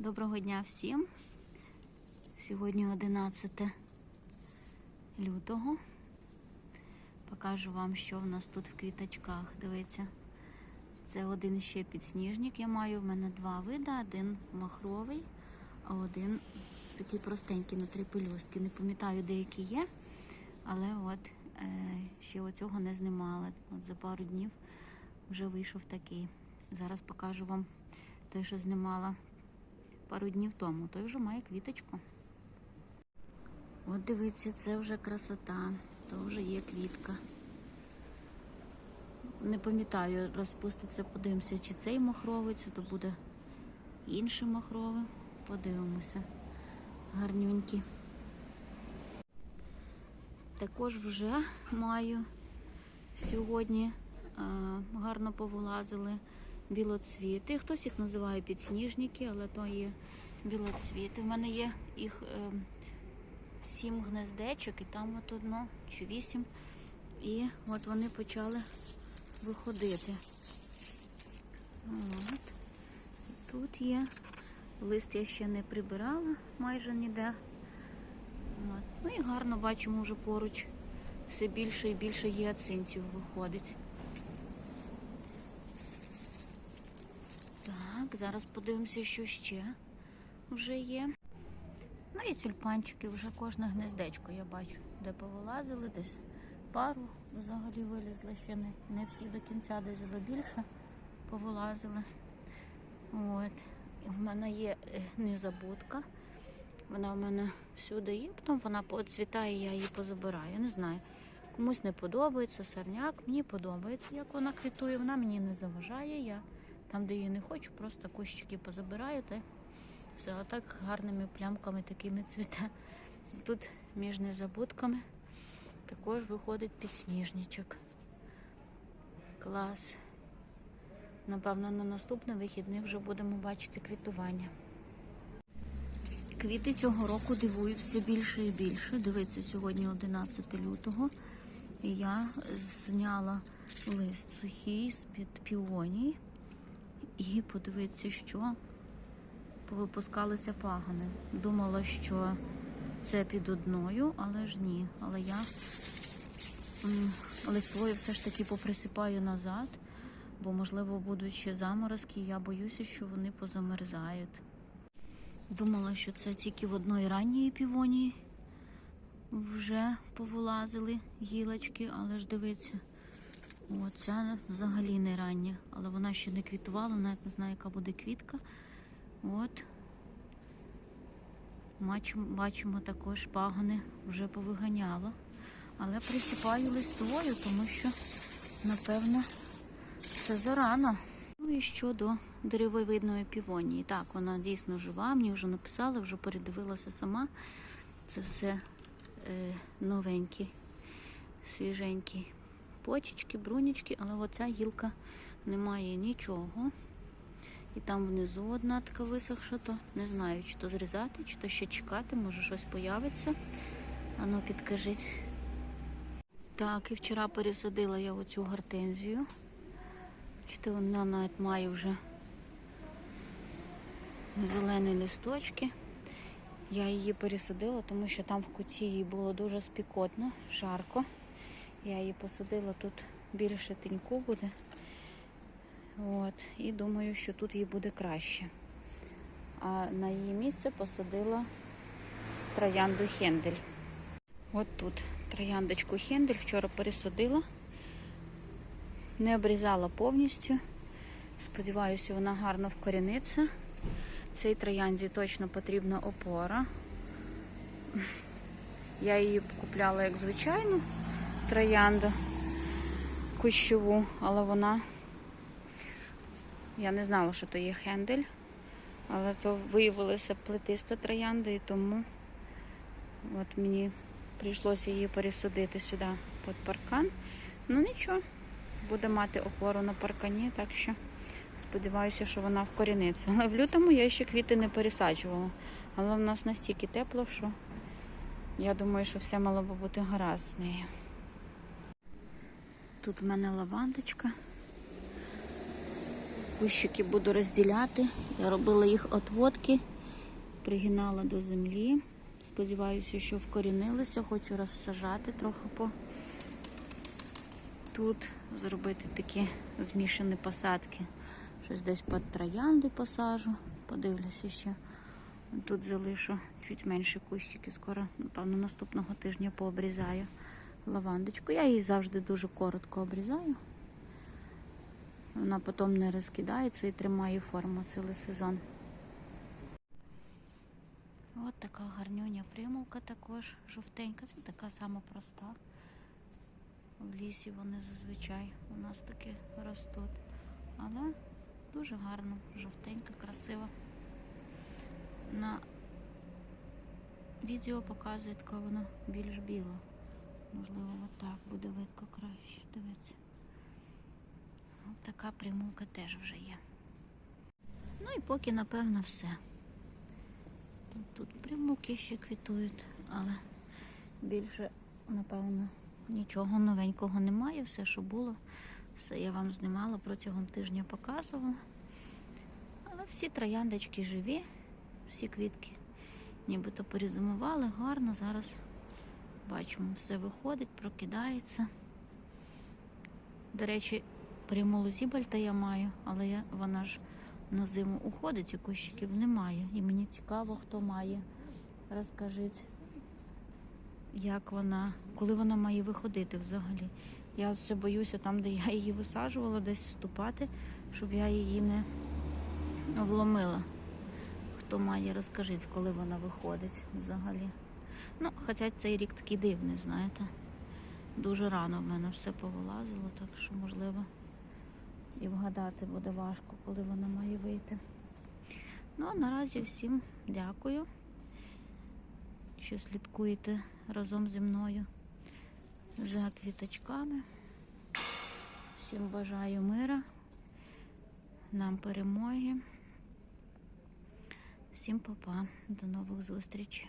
Доброго дня всім. Сьогодні 11 лютого. Покажу вам, що в нас тут в квіточках. Дивіться, це один ще підсніжник. Я маю в мене два види: один махровий, а один такий простенький на три пелюстки. Не пам'ятаю, деякі є, але от е, ще оцього не знімала. От за пару днів вже вийшов такий. Зараз покажу вам той, що знімала пару днів тому. Той вже має квіточку. От дивіться, це вже красота, то вже є квітка. Не пам'ятаю, розпуститься, подивимося, чи цей махровий, чи то буде інший махровий. Подивимося. Гарнюнькі. Також вже маю сьогодні гарно повилазили білоцвіти. Хтось їх називає підсніжники, але то є білоцвіти. У мене є їх е, сім гнездечок, і там от одно чи вісім. І от вони почали виходити. От. Тут є. Лист я ще не прибирала майже ніде. От. Ну і гарно бачимо вже поруч все більше і більше гіацинців виходить. Так, зараз подивимося, що ще вже є. Ну і тюльпанчики, вже кожне гнездечко я бачу, де повилазили, десь пару взагалі вилізли, ще не, не всі до кінця, десь вже більше повилазили. От. І в мене є е, незабудка. Вона в мене всюди є, потім вона поцвітає, я її позабираю. Не знаю. Комусь не подобається сорняк, мені подобається, як вона квітує, вона мені не заважає. Я там, де її не хочу, просто кущики й все. А так гарними плямками такими цвіте. Тут між незабудками також виходить підсніжничок. Клас. Напевно, на наступний вихідний вже будемо бачити квітування. Квіти цього року дивують все більше і більше. Дивіться, сьогодні 11 лютого. І я зняла лист сухий з-під піоній. І подивіться, що повипускалися пагани. Думала, що це під одною, але ж ні. Але я листвою все ж таки поприсипаю назад, бо, можливо, будуть ще заморозки, я боюся, що вони позамерзають. Думала, що це тільки в одної ранньої півонії вже повилазили гілочки, але ж дивіться, о, ця взагалі не рання, але вона ще не квітувала, навіть не знаю, яка буде квітка. От. Бачимо, також пагони вже повиганяло. Але присипаю листовою, тому що, напевно, це зарано. Ну і щодо деревовидної півонії. Так, вона дійсно жива, мені вже написали, вже передивилася сама. Це все е, новенькі, свіженькі почечки, брунічки, але оця гілка не має нічого. І там внизу одна така висохша, то не знаю, чи то зрізати, чи то ще чекати, може щось появиться. Ану, підкажіть. Так, і вчора пересадила я оцю гортензію. Бачите, вона навіть має вже зелені листочки. Я її пересадила, тому що там в куті їй було дуже спікотно, жарко. Я її посадила тут більше теньку буде. От, і думаю, що тут їй буде краще. А на її місце посадила троянду Хендель. От тут трояндочку Хендель вчора пересадила. Не обрізала повністю. Сподіваюся, вона гарно вкоріниться. Цій троянді точно потрібна опора. Я її купляла як звичайну троянду кущову, але вона, я не знала, що то є хендель, але то виявилася плетиста троянда, і тому от мені прийшлося її пересадити сюди під паркан. Ну нічого, буде мати опору на паркані, так що сподіваюся, що вона вкоріниться. Але в лютому я ще квіти не пересаджувала. Але в нас настільки тепло, що я думаю, що все мало би бути гаразд з нею. Тут в мене лавандочка. Кущики буду розділяти. Я робила їх отводки, пригинала до землі. Сподіваюся, що вкорінилися, хочу розсажати трохи по тут, зробити такі змішані посадки. Щось десь під троянди посажу. Подивлюся ще. Тут залишу чуть менше кущики. Скоро, напевно, наступного тижня пообрізаю лавандочку. Я її завжди дуже коротко обрізаю. Вона потім не розкидається і тримає форму цілий сезон. От така гарнюня примулка також жовтенька. Це така сама проста. В лісі вони зазвичай у нас таки ростуть. Але дуже гарно, жовтенька, красива. На відео показує така вона більш біла. Можливо, отак буде видко краще. Дивіться. От така примулка теж вже є. Ну і поки, напевно, все. Тут примулки ще квітують, але більше, напевно, нічого новенького немає. Все, що було, все я вам знімала протягом тижня показувала. Але всі трояндочки живі, всі квітки нібито перезимували гарно. Зараз бачимо, все виходить, прокидається. До речі, примулу зібальта я маю, але я, вона ж на зиму уходить, і кущиків немає. І мені цікаво, хто має. Розкажіть, як вона, коли вона має виходити взагалі. Я все боюся там, де я її висаджувала, десь вступати, щоб я її не вломила. Хто має, розкажіть, коли вона виходить взагалі. Ну, хоча цей рік такий дивний, знаєте. Дуже рано в мене все повилазило, так що можливо і вгадати буде важко, коли вона має вийти. Ну, а наразі всім дякую, що слідкуєте разом зі мною за квіточками. Всім бажаю мира, нам перемоги. Всім па-па, до нових зустрічей.